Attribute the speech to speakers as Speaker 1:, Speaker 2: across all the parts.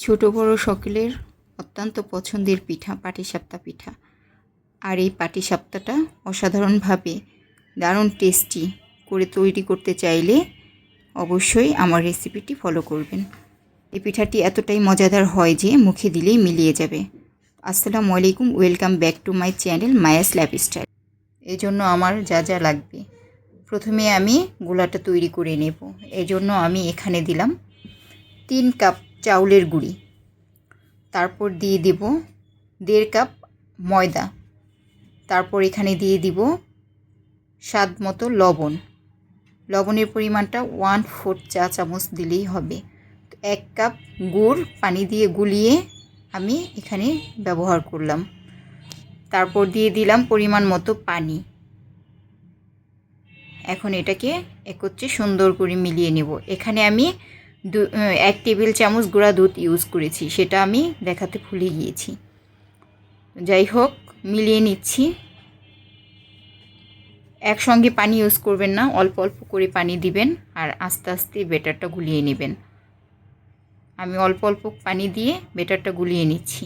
Speaker 1: ছোট বড় সকলের অত্যন্ত পছন্দের পিঠা পাটিসাপটা পিঠা। আর এই পাটিসাপটাটা অসাধারণভাবে দারুণ টেস্টি করে তৈরি করতে চাইলে অবশ্যই আমার রেসিপিটি ফলো করবেন। এই পিঠাটি এতটাই মজাদার হয় যে মুখে দিলেই মিলিয়ে যাবে। আসসালামু আলাইকুম, welcome back to my channel Maya's lifestyle এই জন্য আমার যা যা লাগবে, প্রথমে আমি গোলাটা তৈরি করে নেব। এই জন্য আমি এখানে দিলাম তিন কাপ চাউলের গুঁড়ি। তারপর দিয়ে দেব দেড় কাপ ময়দা। তারপর এখানে দিয়ে দিব স্বাদ মতো লবণ। লবণের পরিমাণটা ওয়ান ফোর চা চামচ দিলেই হবে। এক কাপ গুড় পানি দিয়ে গুলিয়ে আমি এখানে ব্যবহার করলাম। তারপর দিয়ে দিলাম পরিমাণ মতো পানি। এখন এটাকে একত্রে সুন্দর করে মিলিয়ে নেব। এখানে আমি দু এক টেবিল চামচ গুঁড়া দুধ ইউজ করেছি, সেটা আমি দেখাতে ভুলে গিয়েছি। যাই হোক, মিলিয়ে নিচ্ছি। একসঙ্গে পানি ইউজ করবেন না, অল্প অল্প করে পানি দিবেন, আর আস্তে আস্তে বেটারটা গুলিয়ে নেবেন। আমি অল্প অল্প পানি দিয়ে বেটারটা গুলিয়ে নিচ্ছি।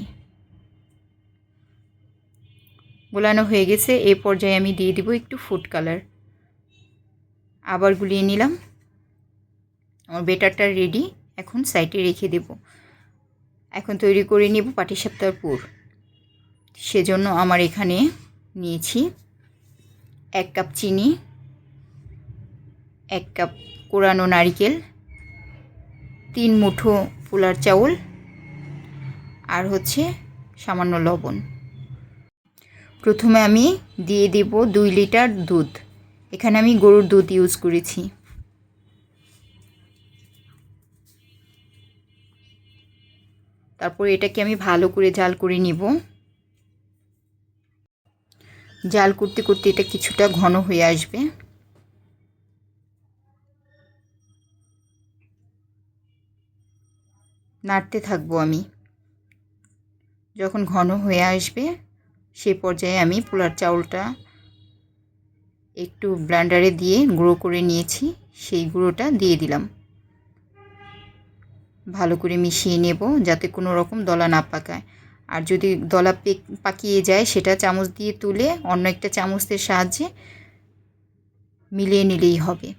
Speaker 1: গোলানো হয়ে গেছে এই পর্যায়ে আমি দিয়ে দিব একটু ফুড কালার আবার গুলিয়ে নিলাম। আমার বেটারটা রেডি এখন সাইডে রেখে দেব। এখন তৈরি করে নেব পাটিসাপ্তার পুর। সেজন্য আমার এখানে নিয়েছি এক কাপ চিনি, এক কাপ কোরানো নারিকেল, তিন মুঠো পোলার চাউল, আর হচ্ছে সামান্য লবণ। প্রথমে আমি দিয়ে দেব দুই লিটার দুধ। এখানে আমি গরুর দুধ ইউজ করেছি। তারপর এটাকে আমি ভালো করে জাল করে নিব। জাল করতে করতে এটা কিছুটা ঘন হয়ে আসবে। নাড়তে থাকব আমি। যখন ঘন হয়ে আসবে, সে পর্যায়ে আমি পোলার চাউলটা একটু ব্লান্ডারে দিয়ে গুঁড়ো করে নিয়েছি, সেই গুঁড়োটা দিয়ে দিলাম। ভালো করে মিশিয়ে নেব যাতে কোনো রকম দলা না পাকায়। আর যদি দলা পাকিয়ে যায়, সেটা চামচ দিয়ে তুলে অন্য একটা চামচের সাহায্যে মিলিয়ে নিলেই হবে।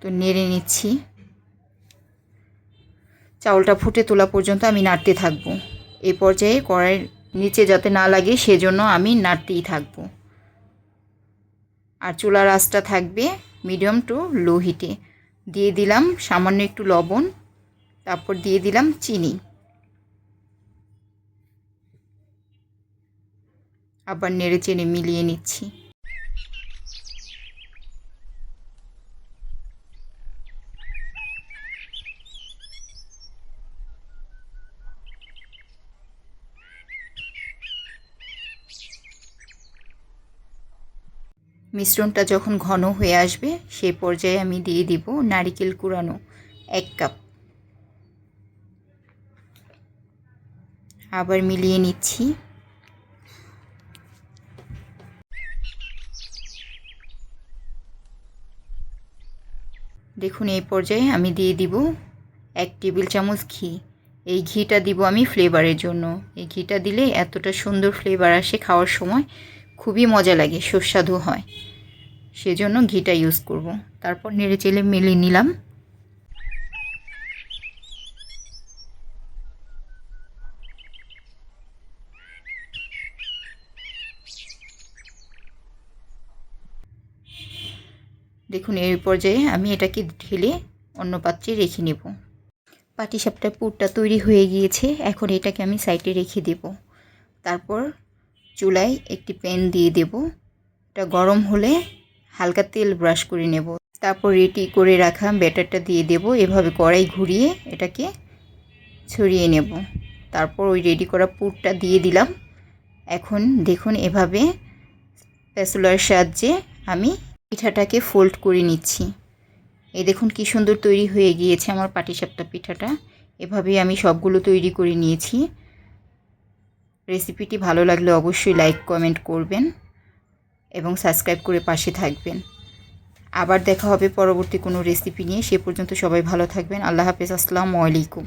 Speaker 1: তো নেড়ে নিচ্ছি। চাউলটা ফুটে তোলা পর্যন্ত আমি নাড়তে থাকব। এই পর্যায়ে কড়াইয়ের নিচে যাতে না লাগে, সেজন্য আমি নাড়তেই থাকব। আর চুলার আঁচটা থাকবে মিডিয়াম টু লো হিটে। দিয়ে দিলাম সামান্য একটু লবণ। তারপর দিয়ে দিলাম চিনি। আবার নেড়ে চেড়ে মিলিয়ে নিচ্ছি। মিশ্রণটা যখন ঘন হয়ে আসবে সেই পর্যায়ে আমি দিয়ে দিব নারিকেল কুড়ানো এক কাপ। আবার মিলিয়ে নিচ্ছি। দেখুন, এই পর্যায়ে আমি দিয়ে দিব এক টেবিল চামচ ঘি। এই ঘিটা দিব আমি ফ্লেভারের জন্য। এই ঘিটা দিলে এতটা সুন্দর ফ্লেভার আসে খাওয়ার সময়, খুবই মজা লাগে, সুস্বাদু হয়। সেজন্য ঘিটা ইউজ করব। তারপর নেড়ে চেলে মেলে নিলাম। দেখুন, এই পর্যায়ে আমি এটাকে ঢেলে অন্য পাত্রে রেখে নেব। পাটিসাপটার পুরটা তৈরি হয়ে গিয়েছে। এখন এটাকে আমি সাইডে রেখে দেব। তারপর চুলায় একটি প্যান দিয়ে দেব। এটা গরম হলে হালকা তেল ব্রাশ করে নেব। তারপর রেডি করে রাখা ব্যাটারটা দিয়ে দেব। এভাবে কড়াই ঘুরিয়ে এটাকে ছড়িয়ে নেব। তারপর ওই রেডি করা পুরটা দিয়ে দিলাম। এখন দেখুন, এভাবে প্যাসুলার সাহায্যে আমি পিঠাটাকে ফোল্ড করে নিচ্ছি। এই দেখুন কি সুন্দর তৈরি হয়ে গিয়েছে আমার পাটিসাপটা পিঠাটা। এভাবেই আমি সবগুলো তৈরি করে নিয়েছি। রেসিপিটি ভালো লাগলে অবশ্যই লাইক কমেন্ট করবেন এবং সাবস্ক্রাইব করে পাশে থাকবেন। আবার দেখা হবে পরবর্তী কোনো রেসিপি নিয়ে। সে পর্যন্ত সবাই ভালো থাকবেন। আল্লাহ হাফেজ। আসসালামু আলাইকুম।